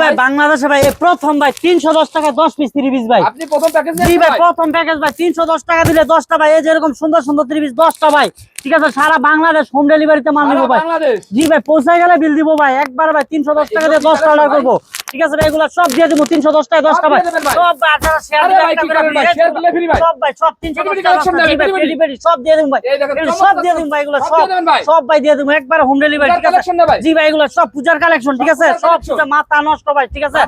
ভাই বাংলাদেশে ভাই প্রথম ভাই তিনশো দশ টাকা দশ পিস থ্রি ভাই। আপনি প্রথম প্যাকেজ ভাই প্রথম প্যাকেজ ভাই তিনশো দশ টাকা দিলে দশটা ভাই এই যেরকম সুন্দর সুন্দর ত্রিশ দশটা ভাই। ঠিক আছে সারা বাংলাদেশ হোম ডেলিভারিতে মাল নিবো ভাই। জি ভাই পৌঁছে গেলে বিল দিব ভাই। একবার ভাই তিনশো দশ টাকা দিয়ে দশটা অর্ডার করব। ঠিক আছে ভাই এগুলো সব দিয়ে দেবো তিনশো দশ টাকা দশটা ভাই। সব ভাই। সব ভাই সব তিনশো সব দিয়ে দেবো ভাই। সব দিয়ে ভাই এগুলো সব সব ভাই। দিয়ে দেবো। একবার হোম ডেলিভারি ঠিক আছে? জি ভাই এগুলো সব পূজার কালেকশন ঠিক আছে? সব মাথা নষ্ট ভাই ঠিক আছে?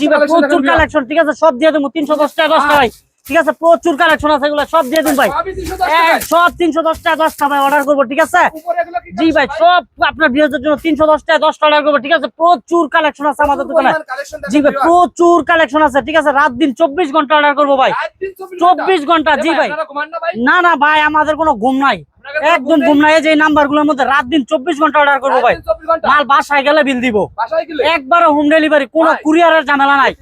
জি ভাই প্রচুর কালেকশন ঠিক আছে? সব দিয়ে দিবো তিনশো দশ টাকা দশটা ভাই। ঠিক আছে প্রচুর কালেকশন আছে এগুলো সব দিয়ে দিন ভাই। সবই 310 এক, টাকায়। সব তিনশো দশ টাকা দশটা ভাই অর্ডার করব ঠিক আছে? জি ভাই সব আপনার বিয়ের জন্য তিনশো দশ টাকা দশটা অর্ডার করব ঠিক আছে? প্রচুর কালেকশন আছে আমাদের দোকানে। জি ভাই প্রচুর কালেকশন আছে ঠিক আছে? রাত দিন চব্বিশ ঘণ্টা অর্ডার করব ভাই। রাত দিন 24 চব্বিশ ঘণ্টা জি ভাই না না ভাই আমাদের কোনো ঘুম নাই। একদম ঘুম নাই যে নাম্বারগুলোর মধ্যে রাত দিন চব্বিশ ঘণ্টা অর্ডার করব ভাই। দিন 24 ঘণ্টা। মাল বাসায় গেলে বিল দিব। বাসায় গেলে? একবারে হোম ডেলিভারি কোনো কুরিয়ারের ঝামেলা নাই।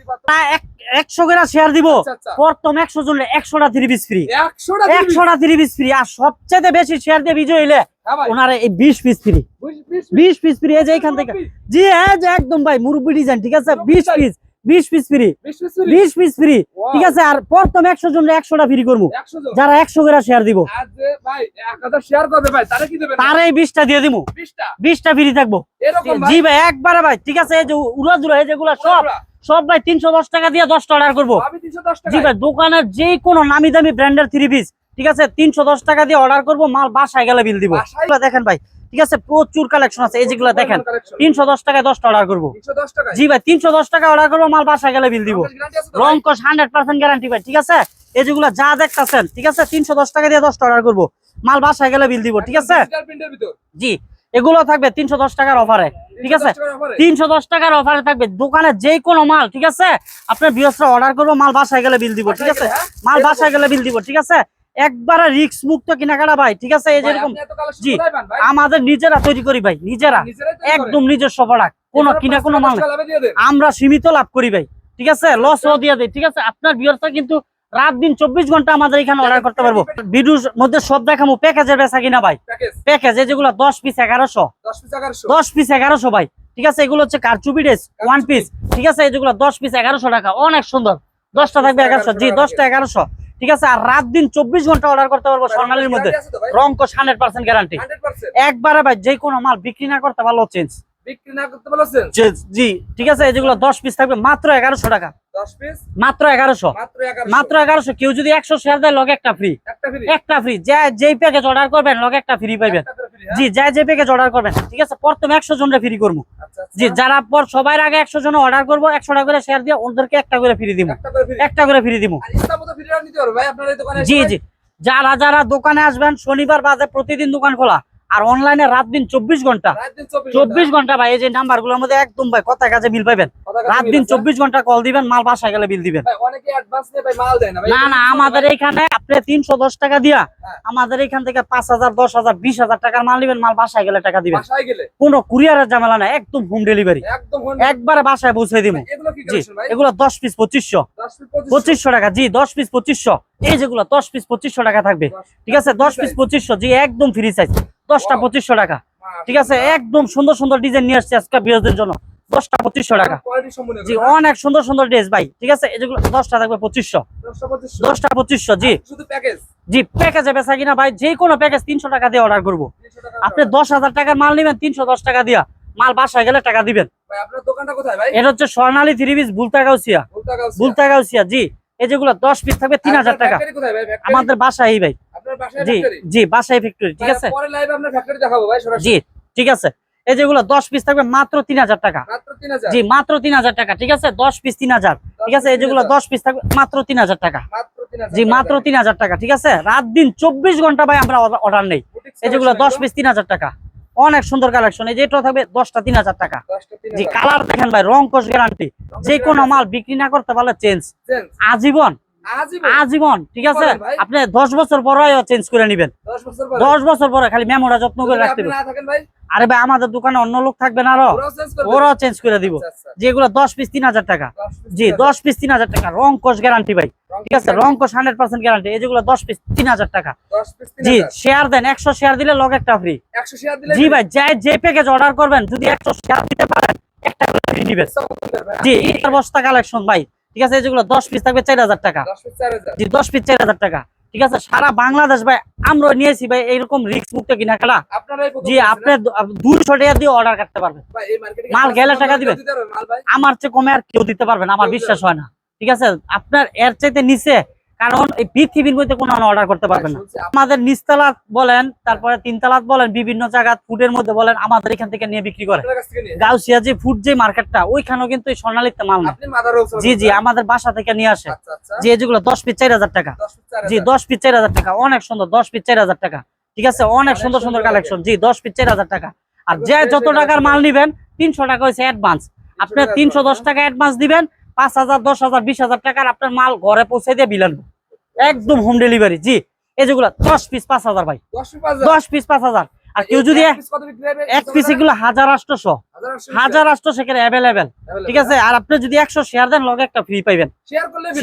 এক- একশো গ্রা শেয়ার দিব। আচ্ছা, আচ্ছা। প্রথম একশো জন একশোটা থ্রি পিস ফ্রি 100 টা দিবি? একশোটা থ্রি পিস ফ্রি আর সবচেয়ে বেশি শেয়ার দিয়ে বিজয় হইলে হ্যাঁ ওনারা এই বিশ পিস ফ্রি বিশ- পিস ফ্রি এই যে এখান থেকে। জি হ্যাঁ যে একদম ভাই মুরব্বি ডিজাইন ঠিক আছে? বিশ পিস বিশ পিস ফ্রি বিশ পিস ফ্রি ঠিক আছে? আর প্রথম একশো জন একশোটা ফ্রি করব। যারা একশো করে শেয়ার দিব। যে ভাই 1000 share করবে ভাই, তারে এই বিশটা দিয়ে দিব বিশটা? ফ্রি থাকব। জি ভাই। একবারে ভাই ঠিক আছে? এই যে উড়া দুরা এই যেগুলো সব। সব ভাই তিনশো দশ টাকা দিয়ে দশটা অর্ডার করব। ভাবি 310 জি ভাই দোকানের যে কোনো নামি দামি ব্র্যান্ডের থ্রি পিস ঠিক আছে? তিনশো দশ টাকা দিয়ে অর্ডার করব মাল বাসায় গেলে বিল দিব। দেখেন ভাই ঠিক আছে? প্রচুর কালেকশন আছে। এই যেগুলো দেখেন তিনশো দশ টাকায় দশটা অর্ডার করব। জি ভাই তিনশো দশ টাকা অর্ডার করব মাল বাসায় গেলে বিল দিব? রং কস হান্ড্রেড পার্সেন্ট গ্যারান্টি ভাই ঠিক আছে? এই যেগুলো যা দেখতেছেন ঠিক আছে? তিনশো দশ টাকা দিয়ে দশটা অর্ডার করব। মাল বাসায় গেলে বিল দিব ঠিক আছে। জি এগুলো থাকবে তিনশো দশ টাকার অফারে ঠিক আছে? 310 টাকার offer এ। তিনশো দশ টাকার অফারে থাকবে। দোকানে যে কোনো মাল ঠিক আছে? আপনার বৃহস্পতি অর্ডার করব মাল বাসায় গেলে বিল দিব ঠিক আছে? হ্যাঁ? মাল বাসায় গেলে বিল দিব ঠিক আছে? একবারে রিক্স মুক্ত কেনাকাটা ভাই ঠিক আছে? এই যেরকম জি। আমাদের নিজেরা তৈরি করি ভাই নিজেরা? একদম নিজস্ব প্রোডাক্ট কোনো কিনা কোনো মাল। আমরা সীমিত লাভ করি ভাই ঠিক আছে? লস ও দিয়ে দেয় ঠিক আছে? আপনার বিয়ারটা কিন্তু রাত দিন চব্বিশ ঘণ্টা আমাদের এখানে অর্ডার করতে পারব। ভিডিওর মধ্যে সব দেখাবো প্যাকেজের বেচা কিনা ভাই? প্যাকেজ প্যাকেজ যেগুলো দশ পিস এগারোশো। 10 পিস 1100 দশ পিস এগারোশো ভাই। ঠিক আছে এগুলো হচ্ছে কারচুপি ড্রেস ওয়ান পিস ঠিক আছে যেগুলো দশ পিস এগারোশো টাকা। অনেক সুন্দর। দশটা থাকবে এগারোশো। জি দশটা এগারোশো। ঠিক আছে আর রাত দিন চব্বিশ ঘণ্টা অর্ডার করতে পারব স্বর্ণালীর মধ্যে? রঙ্কশ হান্ড্রেড পার্সেন্ট গ্যারান্টি একবারে ভাই যে কোনো মাল বিক্রি না করতে পারল চেঞ্জ বিক্রি না করতে পারছেন জি ঠিক আছে যেগুলো দশ পিস থাকবে মাত্র এগারোশো টাকা। 10 পিস মাত্র এগারোশো। মাত্র 1100 মাত্র এগারোশো। কেউ যদি একশো শেয়ার দেয় লগে একটা ফ্রি একটা ফ্রি একটা ফ্রি যে যেই প্যাকেজ অর্ডার করবেন লগে একটা ফ্রি পাইবেন। হ্যাঁ? জি যে প্যাকেজ অর্ডার করবেন ঠিক আছে প্রথমে একশো জনরে ফ্রি করব। আচ্ছা আচ্ছা। জি যারা পর সবার আগে একশো জন অর্ডার করব একশো টাকা করে শেয়ার দিয়ে ওদেরকে একটা করে ফ্রি দিব। একটা করে ফ্রি দিব। জি জি। যারা যারা দোকানে আসবেন শনিবার বাদে প্রতিদিন দোকান খোলা। আর অনলাইনে রাত দিন চব্বিশ ঘণ্টা। রাত দিন 24 চব্বিশ ঘণ্টা ভাই এই যে নাম্বারগুলোর মধ্যে একদম ভাই কথা কাছে বিল কথা রাত দিন চব্বিশ ঘণ্টা কল দিবেন মাল বাসায় গেলে বিল দিবেন। না না না আমাদের এখানে আপনি তিনশো দশ টাকা দিয়া হ্যাঁ। আমাদের এখান থেকে পাঁচ হাজার দশ হাজার বিশ হাজার টাকার মাল নিবেন মাল বাসায় গেলে টাকা দিবেন। কোনো কুরিয়ারের ঝামেলা নাই একদম হোম ডেলিভারি একবারে বাসায় পৌঁছে দিব। এগুলো জি এগুলো দশ পিস পঁচিশশো। 10 পিস 25 পঁচিশশো টাকা জি দশ পিস পঁচিশশো। এই যেগুলো দশ পিস পঁচিশশো টাকা থাকবে। ঠিক আছে দশ পিস পঁচিশশো জি একদম ফ্রি সাইজ দশটা পঁচিশশো টাকা। ঠিক আছে? একদম সুন্দর সুন্দর ডিজাইন নিয়ে আসছে আজকে বিরোধের জন্য। দশটা পঁচিশশো টাকা। জি অনেক সুন্দর সুন্দর ড্রেস ভাই। ঠিক আছে? এই যেগুলো দশটা থাকবে পঁচিশশো। দশটা পঁচিশশো। জি। জি প্যাকেজে বেচা কিনা ভাই যে কোনো প্যাকেজ তিনশো টাকা দিয়ে অর্ডার করব। আপনি দশ হাজার টাকার মাল নেবেন তিনশো দশ টাকা দিয়া। মাল বাসায় গেলে টাকা দিবেন। এটা হচ্ছে স্বর্ণালী থ্রি পিস বুলতাগাউসিয়া। বুলতাগাউসিয়া। জি। এই যেগুলো দশ পিস থাকবে তিন হাজার টাকা। আমাদের বাসায় ভাই। জি জি বাসায় ফ্যাক্টরি ঠিক আছে। পরে লাইভে আপনার ফ্যাক্টরি দেখাবো ভাই সরাসরি। জি ঠিক আছে। এই যেগুলো দশ পিস থাকবে মাত্র তিন হাজার টাকা। জি মাত্র তিন হাজার টাকা ঠিক আছে? দশ পিস তিন হাজার ঠিক আছে? এই যেগুলো দশ পিস থাকবে মাত্র তিন হাজার টাকা। জি মাত্র তিন হাজার টাকা ঠিক আছে? রাত দিন চব্বিশ ঘণ্টা ভাই আমরা অর্ডার নেই। এই যেগুলো দশ পিস তিন হাজার টাকা। অনেক সুন্দর কালেকশন এই যে এটা থাকবে দশটা তিন হাজার টাকা। জি কালার দেখেন ভাই রং কোষ গ্যারান্টি যে কোনো মাল বিক্রি না করতে পারলে চেঞ্জ আজীবন। আজীবন। ঠিক আছে? আপনি দশ বছর পরে চেঞ্জ করে নিবেন। 10 বছর পরে? দশ বছর পরে খালি মেমোরা যত্ন করে রাখতে আরে ভাই আমাদের দোকানে অন্য লোক থাকবে না আরও। ওরাও চেঞ্জ করে দিব। আচ্ছা, আচ্ছা। যেগুলো দশ পিস তিন হাজার টাকা। জি দশ পিস তিন হাজার টাকা। রং কোষ গ্যারান্টি ভাই। ঠিক আছে? রং কোষ হান্ড্রেড পার্সেন্ট গ্যারান্টি এই যেগুলো দশ পিস তিন হাজার টাকা। জি শেয়ার দেন। একশো শেয়ার দিলে লগ একটা ফ্রি 100 শেয়ার দিলে জি ভাই যে যে প্যাকেজ অর্ডার করবেন যদি একশো শেয়ার দিতে পারেন একটা। জি বস্তা কালেকশন ভাই। ঠিক আছে? যেগুলো দশ পিস থাকবে চার হাজার টাকা। জি দশ পিস চার হাজার টাকা। ঠিক আছে? সারা বাংলাদেশ ভাই আমরা নিয়েছি ভাই এইরকম রিক্স মুক্ত কিনা খেলা। জি আপনি দুশো টাকা দিয়ে অর্ডার করতে পারবেন। মাল গেলে টাকা দিবেন। আমার চেয়ে কমে আর কেউ দিতে পারবেন না আমার বিশ্বাস হয় না। ঠিক আছে? আপনার এর চাইতে নিচে কারণ এই পৃথিবীর মধ্যে কোনো অর্ডার করতে পারবেন না। আমাদের নিচতলাত বলেন তারপরে তিনতলাত বলেন বিভিন্ন জায়গা ফুডের মধ্যে বলেন আমাদের এখান থেকে নিয়ে বিক্রি করে। গাউসিয়া যে ফুড যে মার্কেটটা ওইখানেও কিন্তু এই স্বর্ণালিতে মাল না আপনি জি জি আমাদের বাসা থেকে নিয়ে আসে। আচ্ছা, আচ্ছা। যে যেগুলো দশ পিস চার হাজার টাকা। জি দশ পিস চার হাজার টাকা। অনেক সুন্দর দশ পিস চার হাজার টাকা। ঠিক আছে? অনেক সুন্দর সুন্দর কালেকশন জি দশ পিস চার হাজার টাকা। আর যে যত টাকার মাল নিবেন তিনশো টাকা হয়েছে অ্যাডভান্স আপনার টাকা তিনশো দশ টাকা অ্যাডভান্স দিবেন পাঁচ হাজার দশ হাজার বিশ হাজার টাকার আপনার মাল ঘরে পৌঁছে দিয়ে বিল আনব। একদম হোম ডেলিভারি জি। এই যেগুলো দশ পিস পাঁচ হাজার ভাই। দশ পিস পাঁচ হাজার। আর কেউ যদি এক পিস এগুলো হাজার আটশো। হাজার আটশো সেখানে অ্যাভেলেবেল ঠিক আছে? আর আপনি যদি একশো শেয়ার দেন লগে একটা ফ্রি পাইবেন।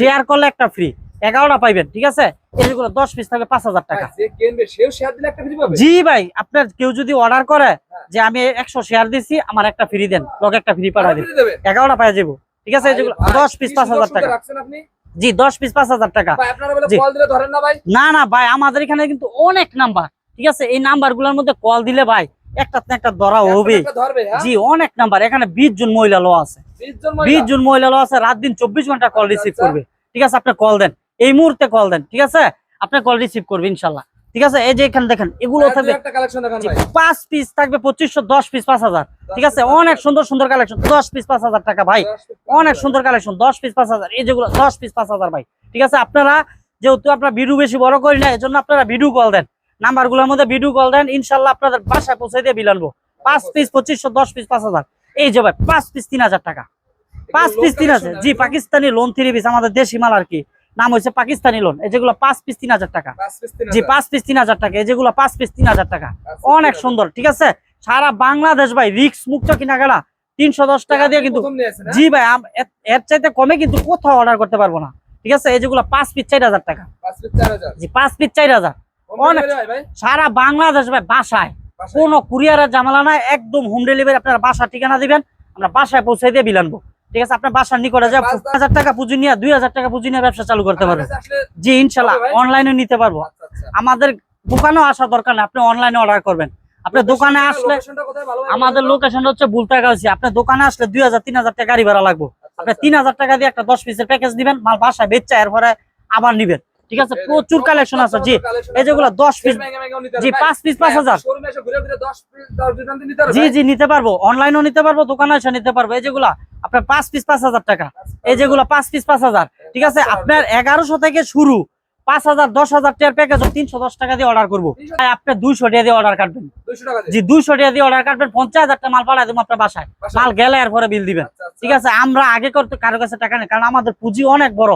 শেয়ার করলে একটা ফ্রি এগারোটা পাইবেন ঠিক আছে? এইগুলো দশ পিস থাকবে পাঁচ হাজার টাকা। জি ভাই আপনার কেউ যদি অর্ডার করে হ্যাঁ। যে আমি একশো শেয়ার দিচ্ছি আমার একটা ফ্রি দেন লগে একটা ফ্রি পাঠা দিন। এগারোটা পাই যাব ঠিক আছে যেগুলো দশ পিস পাঁচ হাজার টাকা। জি দশ পিস পাঁচ হাজার টাকা। ভাই আপনারা বলে কল দিলে ধরেন না ভাই। না না ভাই আমাদের এখানে কিন্তু অনেক নাম্বার ঠিক আছে? এই নাম্বারগুলোর মধ্যে কল দিলে ভাই একটা একটা ধরা হবে হ্যাঁ? জি অনেক নাম্বার এখানে বিশ জন মহিলা লো আছে। 20 জন বিশ মহিলা জন মহিলা লো আছে রাত দিন চব্বিশ ঘণ্টা কল রিসিভ আচ্ছা। করবে। ঠিক আছে আপনি কল দেন। এই মুহূর্তে কল দেন ঠিক আছে? আপনি কল রিসিভ করবে ইনশাল্লাহ। ঠিক আছে? এই যে এখানে দেখেন এগুলো থাকবে জি, ভাই। পাঁচ পিস থাকবে পঁচিশশো দশ পিস পাঁচ হাজার। ঠিক আছে? অনেক সুন্দর সুন্দর কালেকশন দশ পিস পাঁচ হাজার টাকা ভাই। অনেক সুন্দর কালেকশন দশ পিস পাঁচ হাজার। এই যেগুলো দশ পিস পাঁচ হাজার ভাই। ঠিক আছে? আপনারা যেহেতু আপনার ভিডিও বেশি বড় করি না এই জন্য আপনারা ভিডিও কল দেন। নাম্বারগুলোর মধ্যে ভিডিও কল দেন। ইনশাল্লাহ আপনাদের বাসায় পৌঁছে দিয়ে বিল আনব। পাঁচ পিস পঁচিশশো দশ পিস পাঁচ হাজার। এই যে ভাই পাঁচ পিস তিন হাজার টাকা। পাঁচ পিস তিন হাজার। জি পাকিস্তানি লোন থ্রি পিস আমাদের দেশি মাল আর কি। নাম হয়েছে পাকিস্তানি লোন এই যেগুলো পাঁচ পিস তিন হাজার টাকা। জি পাঁচ পিস তিন হাজার টাকা। এই যেগুলো পাঁচ পিস তিন হাজার টাকা। অনেক সুন্দর ঠিক আছে? সারা বাংলাদেশ ভাই রিক্স মুক্ত কিনা গেলা তিনশো দশ টাকা দিয়ে কিন্তু হ্যাঁ? জি ভাই এর- চাইতে কমে কিন্তু কোথাও অর্ডার করতে পারব না। ঠিক আছে? এই যেগুলো পাঁচ পিস চার হাজার টাকা। জি পাঁচ পিস চার হাজার। অনেক-? সারা বাংলাদেশ ভাই বাসায়? কোনো কুরিয়ারের জামালা নাই একদম হোম ডেলিভারি আপনার বাসা ঠিকানা দিবেন আমরা বাসায় পৌঁছে দিয়ে বিল আনব। ঠিক আছে আপনার বাসার নিকটে যা পাঁচ হাজার টাকা পুঁজি নিয়ে দুই হাজার টাকা পুঁজি নিয়ে ব্যবসা চালু করতে পারবেন। জি ইনশাল্লাহ অনলাইনে নিতে পারব। আচ্ছা, আচ্ছা। আমাদের দোকানেও আসার দরকার নেই আপনি অনলাইনে অর্ডার করবেন। আপনার দোকানে আসলে আমাদের? লোকেশন হচ্ছে বুলতাগাছি। আপনার দোকানে আসলে দুই হাজার তিন হাজার টাকা গাড়ি ভাড়া লাগবো। আচ্ছা, আপনি আচ্ছা। তিন হাজার টাকা দিয়ে একটা দশ পিসের প্যাকেজ নিবেন মাল বাসায় বেচা এরপরে আবার নিবেন। ঠিক আছে? প্রচুর কালেকশন আছে জি। এই। যেগুলো দশ পিস জি পাঁচ পিস পাঁচ হাজার। জি জি নিতে পারব। অনলাইনও নিতে পারব দোকানে এসে নিতে পারব। এই যেগুলা আপনার পাঁচ পিস পাঁচ হাজার টাকা। এই যেগুলো পাঁচ পিস পাঁচ হাজার। ঠিক আছে? আপনার এগারোশো থেকে শুরু। পাঁচ হাজার দশ হাজার টাকার প্যাকেজ তিনশো দশ টাকা দিয়ে অর্ডার করব আপনি দুইশো টাকা দিয়ে অর্ডার কাটবেন 200 টাকা দিয়ে। জি দুইশো টাকা দিয়ে অর্ডার কাটবেন পঞ্চাশ হাজার টাকা মাল পাঠাই দেবো আপনার বাসায়। মাল গেলে এরপরে বিল দিবেন আচ্ছা, আচ্ছা। ঠিক আছে আমরা আগে করতে কারও কাছে টাকা নেই কারণ আমাদের পুঁজি অনেক বড়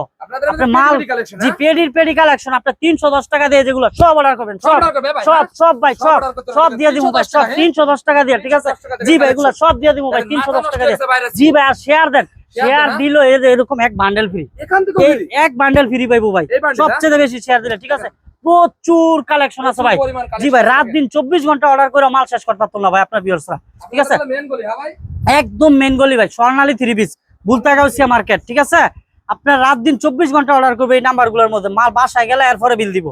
মাল- জি হ্যাঁ? পেডির পেডি কালেকশন আপনার তিনশো দশ টাকা দিয়ে যেগুলো সব অর্ডার করবেন সব সব ভাই, সব হ্যাঁ? ভাই সব সব। দিয়ে দিব ভাই সব তিনশো দশ টাকা দিয়ে ঠিক আছে জি ভাই এগুলো সব দিয়ে দিব ভাই তিনশো দশ টাকা দিয়ে জি ভাই আর শেয়ার দেন শেয়ার দিল এরকম এক বান্ডেল ফ্রি এখান থেকে এক বান্ডেল ফ্রি পাইবো ভাই? সবচেয়ে বেশি শেয়ার দিলে ঠিক আছে? প্রচুর কালেকশন আছে ভাই। জি ভাই রাত দিন চব্বিশ ঘণ্টা অর্ডার করে মাল শেষ করতে পারতাম না ভাই আপনার ঠিক আছে? হ্যাঁ? একদম মেন গলি ভাই স্বর্ণালী থ্রি পিস বুলতাগাউসিয়া মার্কেট ঠিক আছে? আপনার রাত দিন চব্বিশ ঘণ্টা অর্ডার করবে এই নাম্বারগুলোর মধ্যে। মাল বাসায় গেলে এরপরে বিল দিব।